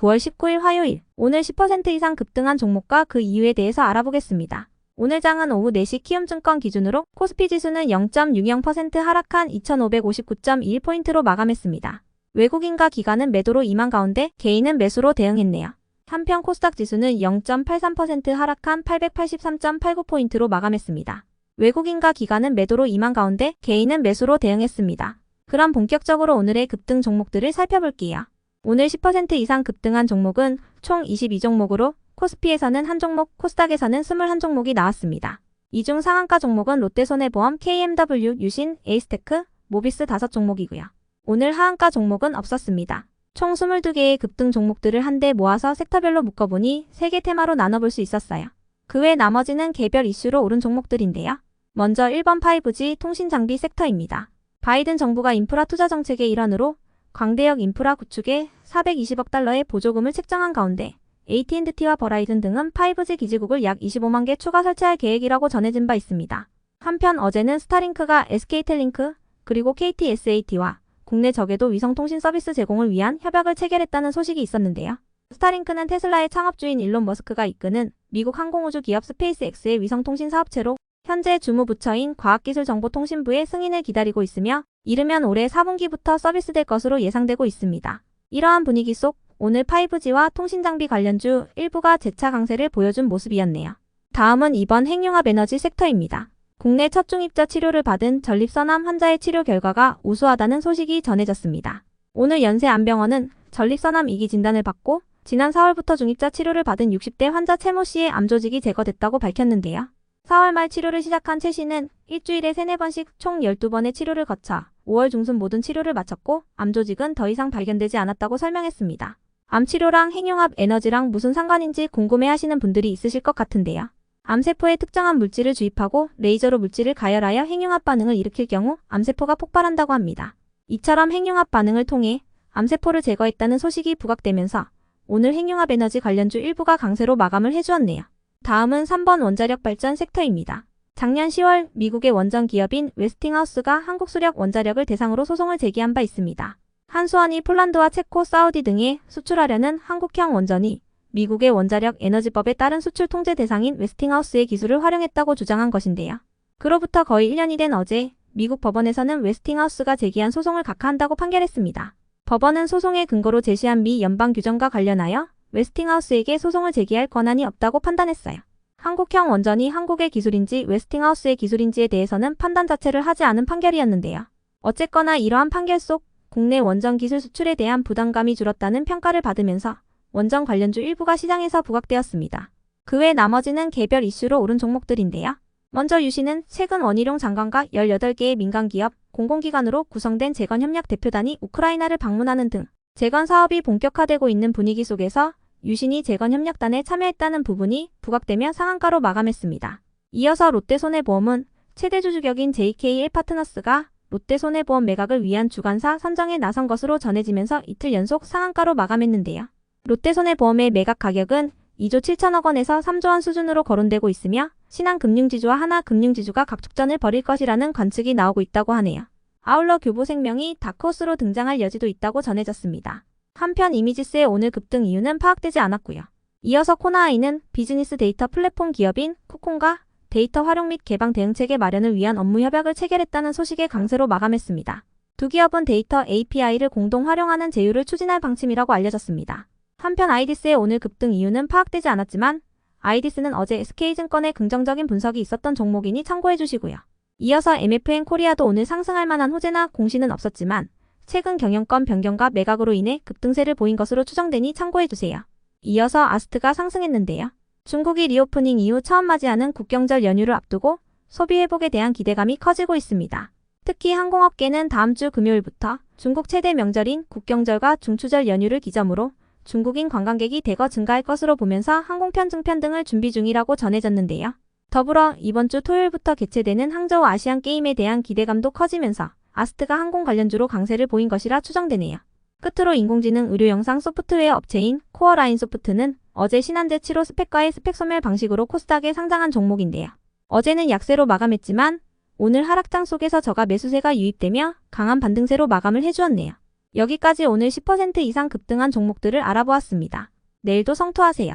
9월 19일 화요일 오늘 10% 이상 급등한 종목과 그 이유에 대해서 알아보겠습니다. 오늘 장은 오후 4시 키움증권 기준으로 코스피 지수는 0.60% 하락한 2559.21포인트로 마감했습니다. 외국인과 기관은 매도로 임한 가운데 개인은 매수로 대응했네요. 한편 코스닥 지수는 0.83% 하락한 883.89포인트로 마감했습니다. 외국인과 기관은 매도로 임한 가운데 개인은 매수로 대응했습니다. 그럼 본격적으로 오늘의 급등 종목들을 살펴볼게요. 오늘 10% 이상 급등한 종목은 총 22종목으로 코스피에서는 한 종목, 코스닥에서는 21종목이 나왔습니다. 이 중 상한가 종목은 롯데손해보험, KMW, 유신, 에이스테크, 모비스 5종목이고요. 오늘 하한가 종목은 없었습니다. 총 22개의 급등 종목들을 한데 모아서 섹터별로 묶어보니 3개 테마로 나눠볼 수 있었어요. 그 외 나머지는 개별 이슈로 오른 종목들인데요. 먼저 1번 5G 통신장비 섹터입니다. 바이든 정부가 인프라 투자 정책의 일환으로 광대역 인프라 구축에 420억 달러의 보조금을 책정한 가운데 AT&T와 버라이즌 등은 5G 기지국을 약 25만 개 추가 설치할 계획이라고 전해진 바 있습니다. 한편 어제는 스타링크가 SK텔링크 그리고 KTSAT와 국내 적에도 위성통신 서비스 제공을 위한 협약을 체결했다는 소식이 있었는데요. 스타링크는 테슬라의 창업주인 일론 머스크가 이끄는 미국 항공우주 기업 스페이스X의 위성통신 사업체로 현재 주무부처인 과학기술정보통신부의 승인을 기다리고 있으며 이르면 올해 4분기부터 서비스될 것으로 예상되고 있습니다. 이러한 분위기 속 오늘 5G와 통신장비 관련주 일부가 재차 강세를 보여준 모습이었네요. 다음은 이번 핵융합 에너지 섹터입니다. 국내 첫 중입자 치료를 받은 전립선암 환자의 치료 결과가 우수하다는 소식이 전해졌습니다. 오늘 연세암병원은 전립선암 2기 진단을 받고 지난 4월부터 중입자 치료를 받은 60대 환자 채모 씨의 암 조직이 제거됐다고 밝혔는데요. 4월 말 치료를 시작한 최 씨는 일주일에 3, 4번씩 총 12번의 치료를 거쳐 5월 중순 모든 치료를 마쳤고 암 조직은 더 이상 발견되지 않았다고 설명했습니다. 암 치료랑 핵융합 에너지랑 무슨 상관인지 궁금해 하시는 분들이 있으실 것 같은데요. 암세포에 특정한 물질을 주입하고 레이저로 물질을 가열하여 핵융합 반응을 일으킬 경우 암세포가 폭발한다고 합니다. 이처럼 핵융합 반응을 통해 암세포를 제거했다는 소식이 부각되면서 오늘 핵융합 에너지 관련주 일부가 강세로 마감을 해주었네요. 다음은 3번 원자력 발전 섹터입니다. 작년 10월 미국의 원전 기업인 웨스팅하우스가 한국 수력 원자력을 대상으로 소송을 제기한 바 있습니다. 한수원이 폴란드와 체코, 사우디 등에 수출하려는 한국형 원전이 미국의 원자력 에너지법에 따른 수출 통제 대상인 웨스팅하우스의 기술을 활용했다고 주장한 것인데요. 그로부터 거의 1년이 된 어제 미국 법원에서는 웨스팅하우스가 제기한 소송을 각하한다고 판결했습니다. 법원은 소송의 근거로 제시한 미 연방 규정과 관련하여 웨스팅하우스에게 소송을 제기할 권한이 없다고 판단했어요. 한국형 원전이 한국의 기술인지 웨스팅하우스의 기술인지에 대해서는 판단 자체를 하지 않은 판결이었는데요. 어쨌거나 이러한 판결 속 국내 원전 기술 수출에 대한 부담감이 줄었다는 평가를 받으면서 원전 관련주 일부가 시장에서 부각되었습니다. 그 외 나머지는 개별 이슈로 오른 종목들인데요. 먼저 유시는 최근 원희룡 장관과 18개의 민간기업, 공공기관으로 구성된 재건협력 대표단이 우크라이나를 방문하는 등 재건 사업이 본격화되고 있는 분위기 속에서 유신이 재건 협력단에 참여했다는 부분이 부각되며 상한가로 마감했습니다. 이어서 롯데손해보험은 최대 주주격인 JK1파트너스가 롯데손해보험 매각을 위한 주관사 선정에 나선 것으로 전해지면서 이틀 연속 상한가로 마감했는데요. 롯데손해보험의 매각 가격은 2조 7천억 원에서 3조 원 수준으로 거론되고 있으며 신한금융지주와 하나금융지주가 각축전을 벌일 것이라는 관측이 나오고 있다고 하네요. 아울러 교보 생명이 다크호스로 등장할 여지도 있다고 전해졌습니다. 한편 이미지스의 오늘 급등 이유는 파악되지 않았고요. 이어서 코나아이는 비즈니스 데이터 플랫폼 기업인 쿠콘과 데이터 활용 및 개방 대응 체계 마련을 위한 업무 협약을 체결했다는 소식의 강세로 마감했습니다. 두 기업은 데이터 API를 공동 활용하는 제휴를 추진할 방침이라고 알려졌습니다. 한편 아이디스의 오늘 급등 이유는 파악되지 않았지만 아이디스는 어제 SK증권의 긍정적인 분석이 있었던 종목이니 참고해 주시고요. 이어서 MFN 코리아도 오늘 상승할 만한 호재나 공시는 없었지만 최근 경영권 변경과 매각으로 인해 급등세를 보인 것으로 추정되니 참고해 주세요. 이어서 아스트가 상승했는데요. 중국이 리오프닝 이후 처음 맞이하는 국경절 연휴를 앞두고 소비 회복에 대한 기대감이 커지고 있습니다. 특히 항공업계는 다음 주 금요일부터 중국 최대 명절인 국경절과 중추절 연휴를 기점으로 중국인 관광객이 대거 증가할 것으로 보면서 항공편 증편 등을 준비 중이라고 전해졌는데요. 더불어 이번 주 토요일부터 개최되는 항저우 아시안 게임에 대한 기대감도 커지면서 아스트가 항공 관련주로 강세를 보인 것이라 추정되네요. 끝으로 인공지능 의료 영상 소프트웨어 업체인 코어라인 소프트는 어제 신한제 7호 스펙과의 스펙 소멸 방식으로 코스닥에 상장한 종목인데요. 어제는 약세로 마감했지만 오늘 하락장 속에서 저가 매수세가 유입되며 강한 반등세로 마감을 해주었네요. 여기까지 오늘 10% 이상 급등한 종목들을 알아보았습니다. 내일도 성투하세요.